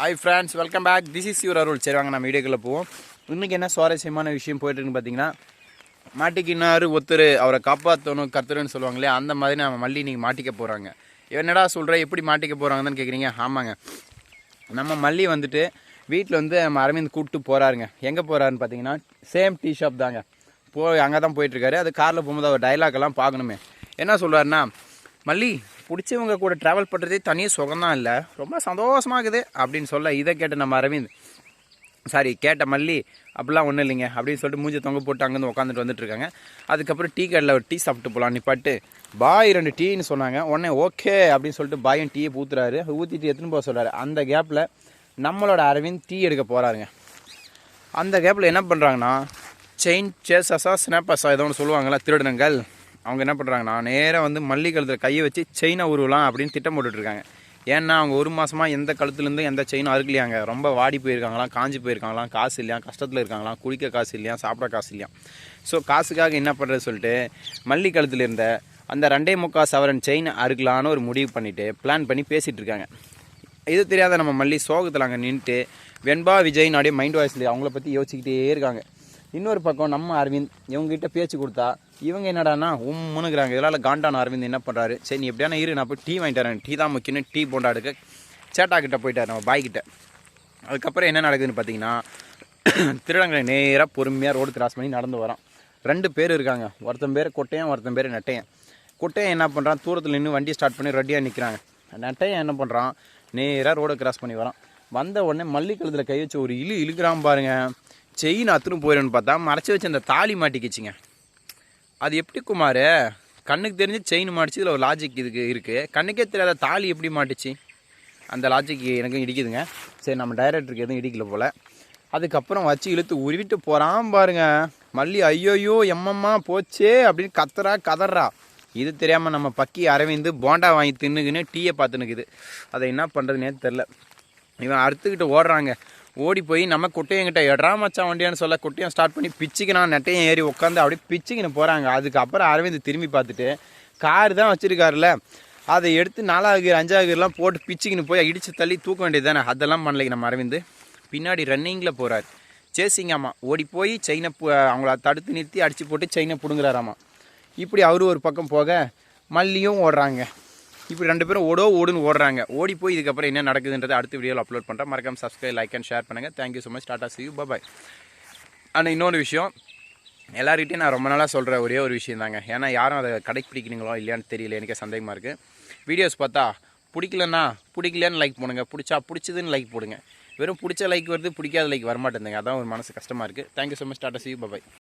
Hi friends welcome back this is your Arul சரி வாங்க நம்ம வீடியோக்குள்ளே போவோம். இன்றைக்கி என்ன சுவாரஸ்யமான விஷயம் போயிட்டுருக்குன்னு பார்த்தீங்கன்னா மாட்டிக்கினாரு ஒருத்தர் அவரை காப்பாற்றணும் கத்துறன்னு சொல்லுவாங்களே அந்த மாதிரி நம்ம மல்லி நீங்கள் மாட்டிக்க போகிறாங்க என்னடா சொல்கிற எப்படி மாட்டிக்க போகிறாங்கன்னு கேட்குறீங்க ஆமாங்க. நம்ம மல்லி வந்துட்டு வீட்டில் வந்து நம்ம அரவிந்த் கூப்பிட்டு போகிறாருங்க எங்கே போகிறாருன்னு பார்த்தீங்கன்னா சேம் டீ ஷாப் தாங்க. போய் அங்கே தான் போயிட்டுருக்காரு அது காரில் போகும்போது அவர் டைலாக் எல்லாம் பார்க்கணுமே. என்ன சொல்கிறாருன்னா மல்லி பிடிச்சவங்க கூட ட்ராவல் பண்ணுறதே தனி சுகம்தான் இல்லை. ரொம்ப சந்தோஷமாகுது அப்படின்னு சொல்ல இதை கேட்ட நம்ம அரவிந்த் சாரி கேட்ட மல்லி அப்படிலாம் ஒன்றும் இல்லைங்க அப்படின்னு சொல்லிட்டு மூஞ்சி தொங்க போட்டு அங்கேருந்து உட்காந்துட்டு வந்துட்டுருக்காங்க அதுக்கப்புறம் டீ கடையில் ஒரு டீ சாப்பிட்டு போகலாம் நிப்பாட்டு. பாய் ரெண்டு டீன்னு சொன்னாங்க. உடனே ஓகே அப்படின்னு சொல்லிட்டு பாயும் டீயை ஊற்றுறாரு ஊற்றிட்டு எடுத்துன்னு போக சொல்கிறாரு அந்த கேப்பில் நம்மளோட அரவிந்த் டீ எடுக்க போகிறாருங்க அந்த கேப்பில் என்ன பண்ணுறாங்கன்னா செயின் சேசஸா ஸ்னாப்பஸா ஏதோ ஒன்று சொல்லுவாங்களா திருடனங்கள். அவங்க என்ன பண்ணுறாங்கன்னா நேராக வந்து மல்லி கழுத்தில் கையை வச்சு செயினை உருவலாம் அப்படின்னு திட்டம் போட்டுட்ருக்காங்க. ஏன்னா அவங்க ஒரு மாதமாக எந்த கழுத்துலேருந்து எந்த செயினும் அறுக்கலையாங்க. ரொம்ப வாடி போயிருக்காங்களாம் காஞ்சி போயிருக்காங்களாம் காசு இல்லையா கஷ்டத்தில் இருக்காங்களாம் குளிக்க காசு இல்லையா சாப்பிட காசு இல்லையா. ஸோ காசுக்காக என்ன பண்ணுறது சொல்லிட்டு மல்லி கழுத்தில் இருந்த அந்த ரெண்டே முக்கால் சவரன் செயின் அறுக்கலான்னு ஒரு முடிவு பண்ணிவிட்டு பிளான் பண்ணி பேசிகிட்டு இருக்காங்க இது தெரியாத நம்ம மல்லி சோகத்தில் அங்கே நின்றுட்டு வெண்பா விஜய்னு நாடிய மைண்ட் வாய்ஸில் அவங்கள பற்றி யோசிச்சுக்கிட்டே இருக்காங்க. இன்னொரு பக்கம் நம்ம அரவிந்த் இவங்ககிட்ட பேச்சு கொடுத்தா இவங்க என்னடானா உம்முனுங்கிறாங்க இதனால் காண்டான அரவிந்த் என்ன பண்ணுறாரு சரி நீ எப்படியான இரு நான் போய் டீ வாங்கிட்டு வரேன். டீ தான் முக்கியம்னு டீ போண்டா எடுக்க சேட்டா கிட்ட போயிட்டார் நம்ம பாய் கிட்ட. அதுக்கப்புறம் என்ன நடக்குதுன்னு பார்த்தீங்கன்னா திருடங்களை நேராக பொறுமையாக ரோடு கிராஸ் பண்ணி நடந்து வரான். ரெண்டு பேர் இருக்காங்க. ஒருத்தன் பேர் கொட்டையன் ஒருத்தன் பேர் நெட்டையன். கொட்டையன் என்ன பண்ணுறான் தூரத்தில் நின்று வண்டி ஸ்டார்ட் பண்ணி ரெடியாக நிற்கிறாங்க நெட்டையன் என்ன பண்ணுறான் நேராக ரோடை கிராஸ் பண்ணி வரான். வந்த உடனே மல்லிக்கழுத்தில் கை வச்சு ஒரு இழு இழுக்கிறான் பாருங்கள் செயின் அத்துன்னு போயிடும்னு பார்த்தா மறைச்சி வச்சு அந்த தாலி மாட்டிக்கிச்சிங்க. அது எப்படி குமார்? கண்ணுக்கு தெரிஞ்சு செயின் மாட்டிச்சு இதில் ஒரு லாஜிக் இதுக்கு இருக்குது கண்ணுக்கே தெரியாத தாலி எப்படி மாட்டுச்சு? அந்த லாஜிக் எனக்கும் இடிக்குதுங்க. சரி நம்ம டைரக்டருக்கு எதுவும் இடிக்கல போல். அதுக்கப்புறம் வச்சு இழுத்து உருவிட்டு போகிறான் பாருங்க. மல்லி ஐயோயோ எம்மம்மா போச்சே அப்படின்னு கத்துறா கதறா. இது தெரியாமல் நம்ம பக்கி அரவிந்து போண்டா வாங்கி தின்னுக்குன்னு டீயை பார்த்துனுக்குது அதை என்ன பண்ணுறதுனே தெரில இவன் அறுத்துக்கிட்டு ஓடுறாங்க. ஓடி போய் நம்ம குட்டையங்கிட்ட எட்ரா மச்சான் வண்டியான்னு சொல்ல குட்டையும் ஸ்டார்ட் பண்ணி பிச்சுக்கினான் நெட்டையும் ஏறி உட்காந்து அப்படியே பிச்சுக்கின்னு போகிறாங்க அதுக்கப்புறம் அரவிந்த் திரும்பி பார்த்துட்டு கார் தான் வச்சுருக்காருல அதை எடுத்து நாலாவது gear, அஞ்சாவது போட்டு பிச்சுக்கின்னு போய் அடித்து தள்ளி தூக்க வேண்டியது தானே. அதெல்லாம் பண்ணலைங்க நம்ம அரவிந்த். பின்னாடி ரன்னிங்கில் போகிறார் சேசிங்காமா ஓடி போய் செயினை அவங்கள தடுத்து நிறுத்தி அடித்து போட்டு செயினை பிடுங்குறாராமா இப்படி அவரு ஒரு பக்கம் போக மல்லியும் ஓடுறாங்க. இப்படி ரெண்டு பேரும் ஓடோ ஓடுன்னு ஓடுறாங்க. ஓடி போய் இதுக்கப்புறம் என்ன நடக்குதுன்றதை அடுத்த வீடியோவில் அப்லோட் பண்ணுறேன் மறக்காம சப்ஸ்கிரைப் லைக் அண்ட் ஷேர் பண்ணுங்கள் thank you so much tata see you bye ஆனால் இன்னொரு விஷயம். எல்லார்கிட்டையும் நான் ரொம்ப நாளாக சொல்கிற ஒரே ஒரு விஷயம் தாங்க. ஏன்னா யாரும் அதை கடைப்பிடிக்கிறீங்களோ இல்லையான்னு தெரியல. எனக்கு சந்தேகமாக இருக்குது வீடியோஸ் பார்த்தா பிடிக்கலன்னா பிடிக்கலன்னு லைக் போடுங்க. பிடிச்சா பிடிச்சதுன்னு லைக் போடுங்க. வெறும் பிடிச்ச லைக் வருது பிடிக்காத லைக் வரமாட்டேங்குதுங்க. அதான் ஒரு மனசு கஷ்டமாக இருக்குது thank you so much tata see you bye